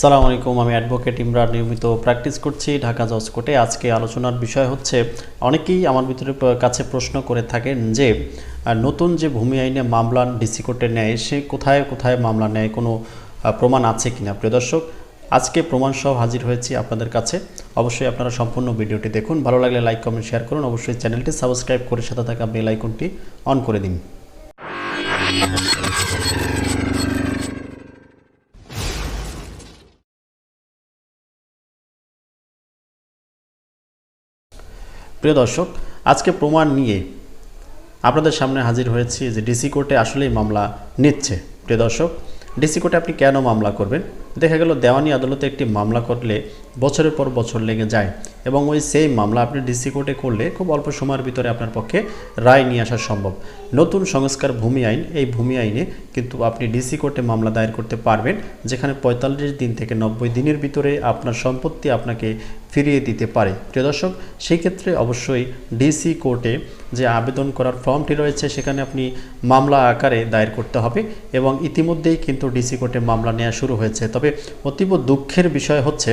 সালাম আলাইকুম, আমি অ্যাডভোকেট ইমরান নিয়মিত প্র্যাকটিস করছি ঢাকা জজ কোর্টে। আজকে আলোচনার বিষয় হচ্ছে, অনেকেই আমার ভিতরে কাছে প্রশ্ন করে থাকেন যে নতুন যে ভূমি আইনে মামলা ডিসি কোর্টে নেয়, সে কোথায় কোথায় মামলা নেয়, কোনো প্রমাণ আছে কিনা? প্রিয় দর্শক, আজকে প্রমাণ সহ হাজির হয়েছি আপনাদের কাছে। অবশ্যই আপনারা সম্পূর্ণ ভিডিওটি দেখুন। ভালো লাগলে লাইক, কমেন্ট শেয়ার করুন। অবশ্যই চ্যানেলটি সাবস্ক্রাইব করে সাথে থাকা বেল আইকনটি অন করে দিন। প্রিয় দর্শক, আজকে প্রমাণ নিয়ে আপনাদের সামনে হাজির হয়েছি যে ডিসি কোর্টে আসলেই মামলা নিচ্ছে। প্রিয় দর্শক, ডিসি কোর্টে আপনি কেন মামলা করবেন? দেখা গেল দেওয়ানি আদালতে একটি মামলা করলে বছরের পর বছর লেগে যায় এবং ওই সেই মামলা আপনি ডিসি কোর্টে করলে খুব অল্প সময়ের ভিতরে আপনার পক্ষে রায় নিয়ে আসা সম্ভব। নতুন সংস্কার ভূমি আইন, এই ভূমি আইনে কিন্তু আপনি ডিসি কোর্টে মামলা দায়ের করতে পারবেন, যেখানে পঁয়তাল্লিশ দিন থেকে নব্বই দিনের ভিতরে আপনার সম্পত্তি আপনাকে ফিরিয়ে দিতে পারে। প্রিয় দর্শক, সেই ক্ষেত্রে অবশ্যই ডিসি কোর্টে যে আবেদন করার ফর্মটি রয়েছে, সেখানে আপনি মামলা আকারে দায়ের করতে হবে এবং ইতিমধ্যেই কিন্তু ডিসি কোর্টে মামলা নেওয়া শুরু হয়েছে। তবে অতীব দুঃখের বিষয় হচ্ছে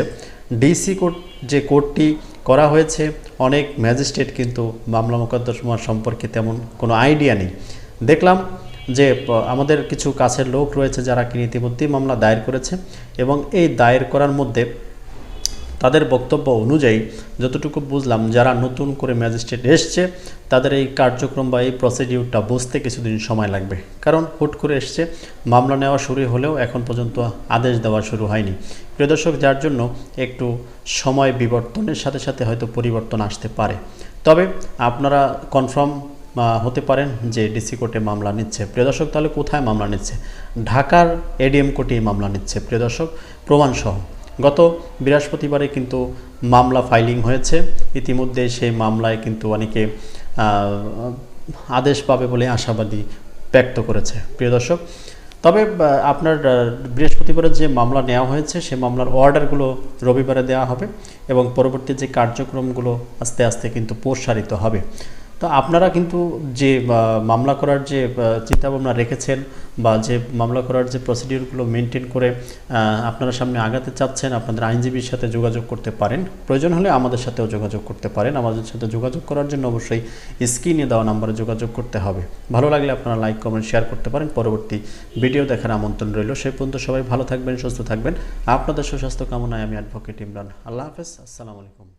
ডিসি কোর্ট যে কোর্টটি করা হয়েছে, অনেক ম্যাজিস্ট্রেট কিন্তু মামলা মোকদ্দমা সম্পর্কে তেমন কোনো আইডিয়া নেই। দেখলাম যে আমাদের কিছু কাছের লোক রয়েছে যারা কি ইতিমধ্যেই মামলা দায়ের করেছে এবং এই দায়ের করার মধ্যে তাদের বক্তব্য অনুযায়ী যতটুকু বুঝলাম, যারা নতুন করে ম্যাজিস্ট্রেট এসছে, তাদের এই কার্যক্রম বা এই প্রসিডিউরটা বুঝতে কিছুদিন সময় লাগবে। কারণ হুট করে এসছে, মামলা নেওয়া শুরু হলেও এখন পর্যন্ত আদেশ দেওয়া শুরু হয়নি। প্রিয় দর্শক, যার জন্য একটু সময় বিবর্তনের সাথে সাথে হয়তো পরিবর্তন আসতে পারে। তবে আপনারা কনফার্ম হতে পারেন যে ডিসি কোর্টে মামলা নিচ্ছে। প্রিয় দর্শক, তাহলে কোথায় মামলা নিচ্ছে? ঢাকার এডিএম কোর্টে মামলা নিচ্ছে। প্রিয় দর্শক, প্রমাণসহ। গত বৃহস্পতিবারে কিন্তু মামলা ফাইলিং হয়েছে। ইতিমধ্যে সেই মামলায় কিন্তু অনেকে আদেশ পাবে বলে আশাবাদী ব্যক্ত করেছে। প্রিয় দর্শক, তবে আপনার বৃহস্পতিবারের যে মামলা নেওয়া হয়েছে, সে মামলার অর্ডারগুলো রবিবারে দেওয়া হবে এবং পরবর্তী যে কার্যক্রমগুলো আস্তে আস্তে কিন্তু প্রসারিত হবে। তো আপনারা কিন্তু যে মামলা করার যে চিন্তাভাবনা রেখেছেন বা যে মামলা করার যে প্রসিডিউরগুলো মেনটেন করে আপনারা সামনে আগাতে চাচ্ছেন, আপনাদের আইনজীবীর সাথে যোগাযোগ করতে পারেন। প্রয়োজন হলে আমাদের সাথেও যোগাযোগ করতে পারেন। আমাদের সাথে যোগাযোগ করার জন্য অবশ্যই স্ক্রিনে দেওয়া নাম্বারে যোগাযোগ করতে হবে। ভালো লাগলে আপনারা লাইক, কমেন্ট, শেয়ার করতে পারেন। পরবর্তী ভিডিও দেখার আমন্ত্রণ রইল। সেই পর্যন্ত সবাই ভালো থাকবেন, সুস্থ থাকবেন। আপনাদের সুস্বাস্থ্য কামনায় আমি অ্যাডভোকেট ইমরান। আল্লাহ হাফেজ। আসসালামু আলাইকুম।